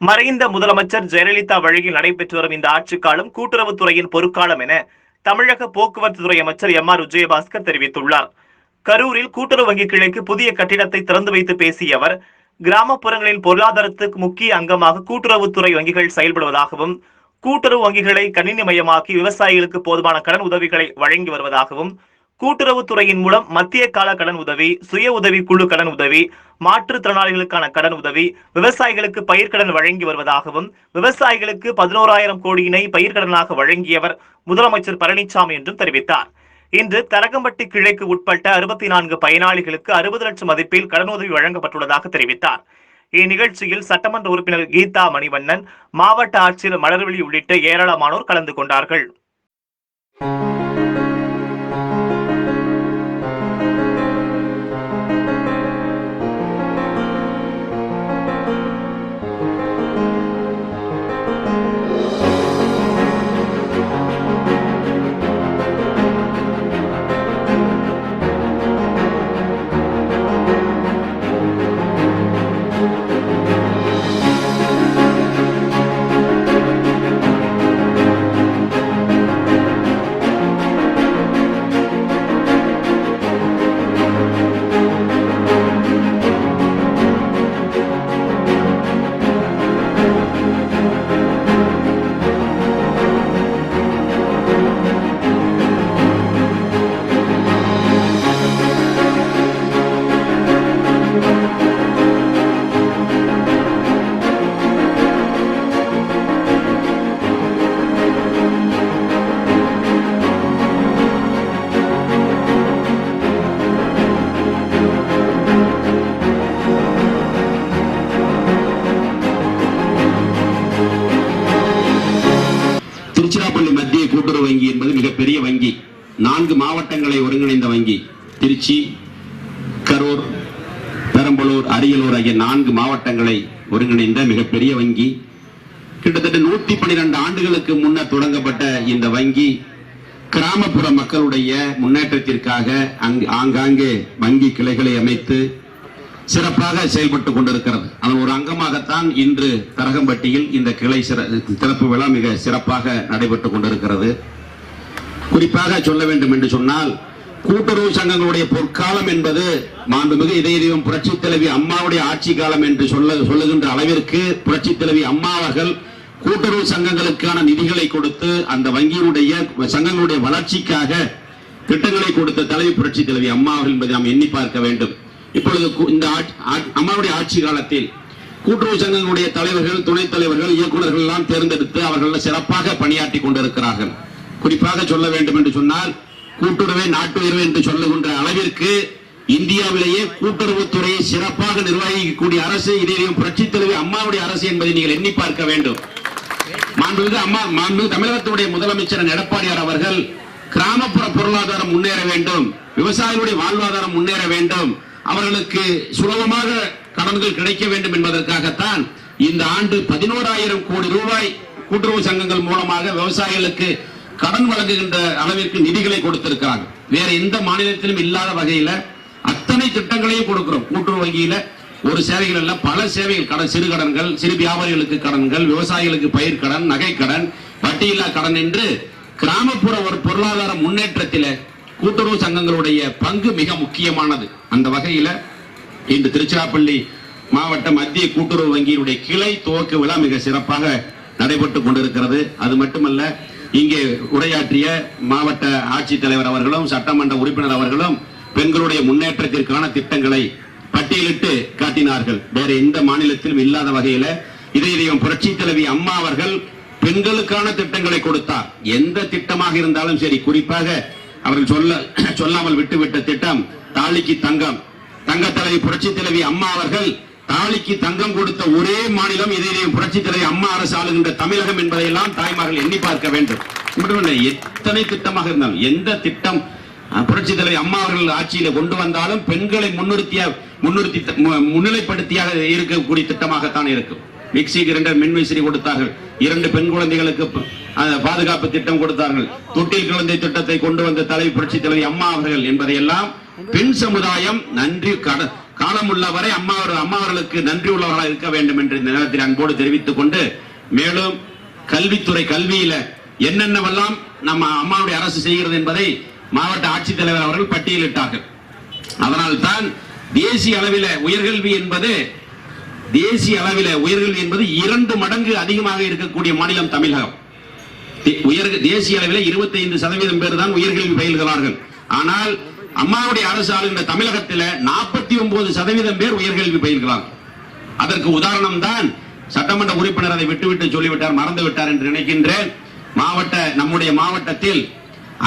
மறைந்த முதலமைச்சர் ஜெயலலிதா வழியில் நடைபெற்று வரும் இந்த ஆட்சிக்காலம் கூட்டுறவுத்துறையின் பொறுக்காலம் என தமிழக போக்குவரத்து துறை அமைச்சர் எம் ஆர் விஜயபாஸ்கர் தெரிவித்துள்ளார். கரூரில் கூட்டுறவு வங்கி கிளைக்கு புதிய கட்டிடத்தை திறந்து வைத்து பேசிய அவர் கிராமப்புறங்களின் பொருளாதாரத்துக்கு முக்கிய அங்கமாக கூட்டுறவுத்துறை வங்கிகள் செயல்படுவதாகவும் கூட்டுறவு வங்கிகளை கணினிமயமாக்கி விவசாயிகளுக்கு போதுமான கடன் உதவிகளை வழங்கி வருவதாகவும் கூட்டுறவுத்துறையின் மூலம் மத்திய கால கடன் உதவி சுய உதவி குழு கடன் உதவி மாற்றுத்திறனாளிகளுக்கான கடன் உதவி விவசாயிகளுக்கு பயிர்க்கடன் வழங்கி வருவதாகவும் விவசாயிகளுக்கு பதினோராயிரம் கோடியினை பயிர்க்கடனாக வழங்கியவர் முதலமைச்சர் பழனிசாமி என்றும் தெரிவித்தார். இன்று தரகம்பட்டி கிழக்கு உட்பட்ட அறுபத்தி நான்கு பயனாளிகளுக்கு அறுபது லட்சம் மதிப்பில் கடனுதவி வழங்கப்பட்டுள்ளதாக தெரிவித்தார். இந்நிகழ்ச்சியில் சட்டமன்ற உறுப்பினர் கீதா மணிவண்ணன் மாவட்ட ஆட்சியர் மலர்விழி உள்ளிட்ட ஏராளமானோர் கலந்து கொண்டார்கள். திருச்சி கரூர் பெரம்பலூர் அரியலூர் ஆகிய நான்கு மாவட்டங்களை ஒருங்கிணைந்த மிகப்பெரிய வங்கி. கிட்டத்தட்ட நூத்தி பன்னிரண்டு ஆண்டுகளுக்கு முன்னர் தொடங்கப்பட்ட இந்த வங்கி கிராமப்புற மக்களுடைய முன்னேற்றத்திற்காக அங்கு ஆங்காங்கே வங்கி கிளைகளை அமைத்து சிறப்பாக செயல்பட்டு கொண்டிருக்கிறது. அதன் ஒரு அங்கமாகத்தான் இன்று தரகம்பட்டியில் இந்த கிளை சிற- திறப்பு விழா மிக சிறப்பாக நடைபெற்றுக் கொண்டிருக்கிறது. குறிப்பாக சொல்ல வேண்டும் என்று சொன்னால் கூட்டுறவு சங்கங்களுடைய பொற்காலம் என்பது மாண்புமிகு இதய தெய்வம் புரட்சி தலைவி அம்மாவுடைய ஆட்சி காலம் என்று சொல்ல சொல்லுகின்ற அளவிற்கு புரட்சி தலைவி அம்மா அவர்கள் கூட்டுறவு சங்கங்களுக்கான நிதிகளை கொடுத்து அந்த வங்கியினுடைய சங்கங்களுடைய வளர்ச்சிக்காக திட்டங்களை கொடுத்த தலைவி புரட்சி தலைவி அம்மா அவர்கள் என்பதை நாம் எண்ணி பார்க்க வேண்டும். இப்பொழுது இந்த ஆட்சி- அம்மாவுடைய ஆட்சி காலத்தில் கூட்டுறவு சங்கங்களுடைய தலைவர்கள் துணைத் தலைவர்கள் இயக்குநர்கள் எல்லாம் தேர்ந்தெடுத்து அவர்கள் சிறப்பாக பணியாற்றி கொண்டிருக்கிறார்கள். குறிப்பாக சொல்ல வேண்டும் என்று சொன்னால் கூட்டுறவை நாட்டுயர்வு என்று சொல்லுகின்ற அளவிற்கு இந்தியாவிலேயே கூட்டுறவுத்துறையை சிறப்பாக நிர்வகிக்கக்கூடிய அரசு இதையும் புரட்சி தலைவி அம்மாவுடைய அரசு என்பதை நீங்கள் எண்ணி பார்க்க வேண்டும். மாண்புமிகு அம்மா மாண்புமிகு தமிழகத்துடைய முதலமைச்சர் எடப்பாடியார் அவர்கள் கிராமப்புற பொருளாதாரம் முன்னேற வேண்டும் விவசாயிகளுடைய வாழ்வாதாரம் முன்னேற வேண்டும் அவர்களுக்கு சுலபமாக கடன்கள் கிடைக்க வேண்டும் என்பதற்காகத்தான் இந்த ஆண்டு பதினோராயிரம் கோடி ரூபாய் கூட்டுறவு சங்கங்கள் மூலமாக விவசாயிகளுக்கு கடன் வழங்குகின்ற அளவிற்கு நிதிகளை கொடுத்திருக்கிறாங்க. வேற எந்த மாநிலத்திலும் இல்லாத வகையில அத்தனை திட்டங்களையும் கொடுக்கிறோம். கூட்டுறவு வங்கியில ஒரு சேவைகள் அல்ல பல சேவைகள். கடன் சிறு கடன்கள் சிறு வியாபாரிகளுக்கு கடன்கள் விவசாயிகளுக்கு பயிர் கடன் நகை கடன் வட்டியில்லா கடன் என்று கிராமப்புற ஒரு பொருளாதார முன்னேற்றத்தில கூட்டுறவு சங்கங்களுடைய பங்கு மிக முக்கியமானது. அந்த வகையில இன்று திருச்சிராப்பள்ளி மாவட்ட மத்திய கூட்டுறவு வங்கியினுடைய கிளை துவக்க விழா மிக சிறப்பாக நடைபெற்றுக் கொண்டிருக்கிறது. அது மட்டுமல்ல இங்கே உரையாற்றிய மாவட்ட ஆட்சித்தலைவர் அவர்களும் சட்டமன்ற உறுப்பினர் அவர்களும் பெண்களுடைய முன்னேற்றத்திற்கான திட்டங்களை பட்டியலிட்டு காட்டினார்கள். வேற எந்த மாநிலத்திலும் இல்லாத வகையில இதை இதையும் புரட்சி தலைவி அம்மா அவர்கள் பெண்களுக்கான திட்டங்களை கொடுத்தார். எந்த திட்டமாக இருந்தாலும் சரி குறிப்பாக அவர்கள் சொல்ல சொல்லாமல் விட்டுவிட்ட திட்டம் தாலிக்கு தங்கம். தங்க தலைவி புரட்சி தலைவி அம்மா அவர்கள் தாலிக்கு தங்கம் கொடுத்த ஒரே மாநிலம் இதிலே புரட்சி தலைவி அம்மா அரசு ஆளுகின்ற தமிழகம் என்பதையெல்லாம் தாய்மார்கள் எண்ணி பார்க்க வேண்டும். மட்டுமல்ல எத்தனை திட்டமாக இருந்தாலும் எந்த திட்டம் அஹ், புரட்சி தலைவி அம்மா அவர்கள் ஆட்சியில கொண்டு வந்தாலும் பெண்களை முன்னிறுத்திய முன்னிறுத்தி முன்னிலைப்படுத்தியாக இருக்கக்கூடிய திட்டமாகத்தான் இருக்கும். மிக்சி கிரைண்டர் மின்விசிறி கொடுத்தார்கள். இரண்டு பெண் குழந்தைகளுக்கு பாதுகாப்பு திட்டம் கொடுத்தார்கள். தொட்டில் குழந்தை திட்டத்தை கொண்டு வந்த தலைவி புரட்சி தலைவி அம்மா அவர்கள் என்பதையெல்லாம் பெண் சமுதாயம் நன்றி கட காலம் உள்ளவரை அம்மா அம்மா நன்றி உள்ளவர்களாக இருக்க வேண்டும் என்று இந்த நேரத்தில் அன்போடு தெரிவித்துக் கொண்டு மேலும் கல்வித்துறை கல்வியில என்னென்னவெல்லாம் நம்ம அம்மாவுடைய அரசு செய்கிறது என்பதை மாவட்ட ஆட்சித்தலைவர் அவர்கள் பட்டியலிட்டார்கள். அதனால்தான் தேசிய அளவில உயர்கல்வி என்பது தேசிய அளவில உயர்கல்வி என்பது இரண்டு மடங்கு அதிகமாக இருக்கக்கூடிய மாநிலம் தமிழகம். உயர் தேசிய அளவில் 25% சதவீதம் பேர் தான் உயர்கல்வி பயில்கிறார்கள். ஆனால் அம்மாவுடைய அரசு ஆளுகின்ற தமிழகத்தில் நாற்பத்தி ஒன்பது சதவீதம் பேர் உயர்கல்வி பயிர்கிறாங்க அதற்கு உதாரணம் தான் சட்டமன்ற உறுப்பினர் அதை விட்டுவிட்டு சொல்லிவிட்டார் மறந்து விட்டார் என்று நினைக்கின்றேன். மாவட்ட நம்முடைய மாவட்டத்தில்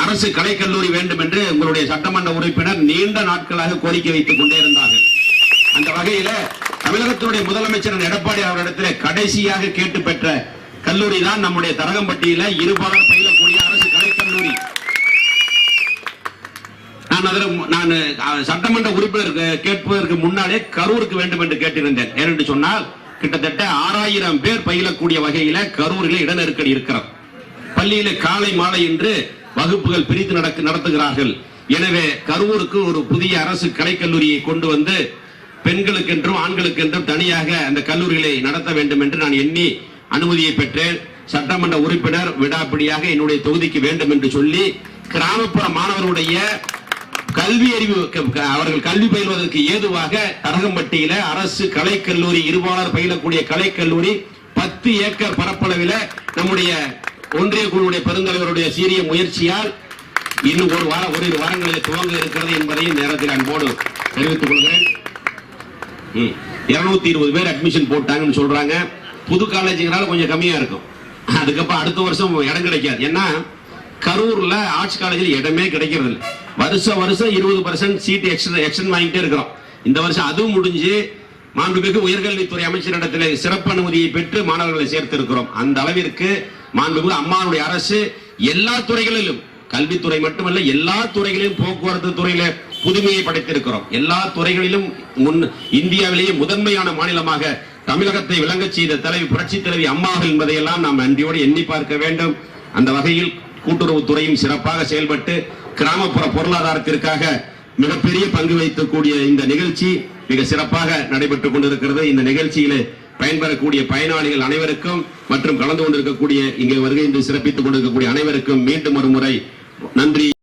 அரசு கலைக்கல்லூரி வேண்டும் என்று உங்களுடைய சட்டமன்ற உறுப்பினர் நீண்ட நாட்களாக கோரிக்கை வைத்துக் கொண்டே இருந்தார்கள். அந்த வகையில தமிழகத்தினுடைய முதலமைச்சர் எடப்பாடி அவரிடத்தில் கடைசியாக கேட்டு பெற்ற கல்லூரி தான் நம்முடைய தரகம்பட்டியில இருபாலர் பயிர் நான் அதில் நான் சட்டமன்ற உறுப்பினர் கேட்பதற்கு முன்னாலே கரூருக்கு வேண்டும் என்று கேட்டிருந்தேன். ஏனென்று சொன்னால் கிட்டத்தட்ட ஆறாயிரம் பேர் பயிலக்கூடிய வகையில கரூரில் இட நெருக்கடி இருக்கிறது. பள்ளியில காலை மாலை என்று வகுப்புகள் பிரித்து நடக்க நடத்துகிறார்கள். எனவே கரூருக்கு ஒரு புதிய அரசு கலைக்கல்லூரியை கொண்டு வந்து பெண்களுக்கென்றும் ஆண்களுக்கென்றும் தனியாக அந்த கல்லூரிகளை நடத்த வேண்டும் என்று நான் எண்ணி அனுமதியை பெற்றேன். சட்டமன்ற உறுப்பினர் விடாப்பிடியாக என்னுடைய தொகுதிக்கு வேண்டும் என்று சொல்லி கிராமப்புற மாணவர்களுடைய கல்வி அறிவு க- அவர்கள் கல்வி பயில்வதற்கு ஏதுவாக தரகம்பட்டியில அரசு கலைக்கல்லூரி இருபாலர் பயிலக்கூடிய கலைக்கல்லூரி பத்து ஏக்கர் பரப்பளவில் நம்முடைய ஒன்றிய குழுவுடைய பெருந்தலைவருடைய சீரிய முயற்சியால் இன்னும் ஒரு வார ஒரு வாரங்களில் துவங்க இருக்கிறது என்பதையும் நேரத்தில் அன்போடு தெரிவித்துக் கொள்கிறேன். இருநூத்தி இருபது பேர் அட்மிஷன் போட்டாங்கன்னு சொல்றாங்க. புது காலேஜுங்கிறால கொஞ்சம் கம்மியா இருக்கும். அதுக்கப்புறம் அடுத்த வருஷம் இடம் கிடைக்காது. ஏன்னா கரூர்ல ஆர்ட்ஸ் காலேஜில் இடமே கிடைக்கிறது இல்லை வருஷம் வருஷம் இருபது பர்சன்ட் சீட் எக்ஸ்டன் எக்ஸ்டன் வாங்கிட்டே இருக்கிறோம். இந்த வருஷம் அதுவும் முடிஞ்சு மாண்புமிகு உயர்கல்வித்துறை அமைச்சரிடத்தில் சிறப்பு அனுமதியை பெற்று மாணவர்களை சேர்த்திருக்கிறோம். அந்த அளவிற்கு மாண்புமிகு அம்மாவுடைய அரசு எல்லா துறைகளிலும் கல்வித்துறை மட்டுமல்ல எல்லா துறைகளிலும் போக்குவரத்து துறையில புதுமையை படைத்திருக்கிறோம். எல்லா துறைகளிலும் முன் இந்தியாவிலேயே முதன்மையான மாநிலமாக தமிழகத்தை விளங்க செய்த தலைவி புரட்சி தலைவி அம்மாவர்கள் என்பதையெல்லாம் நாம் நன்றியோடு எண்ணி பார்க்க வேண்டும். அந்த வகையில் கூட்டுறவுத்துறையும் சிறப்பாக செயல்பட்டு கிராமப்புற பொருளாதாரத்திற்காக மிகப்பெரிய பங்கு வைக்கக்கூடிய இந்த நிகழ்ச்சி மிக சிறப்பாக நடைபெற்றுக் கொண்டிருக்கிறது. இந்த நிகழ்ச்சியிலே பயன்பெறக்கூடிய பயனாளிகள் அனைவருக்கும் மற்றும் கலந்து கொண்டிருக்கக்கூடிய இங்கே வருகை என்று சிறப்பித்துக் கொண்டிருக்கக்கூடிய அனைவருக்கும் மீண்டும் ஒரு முறை நன்றி.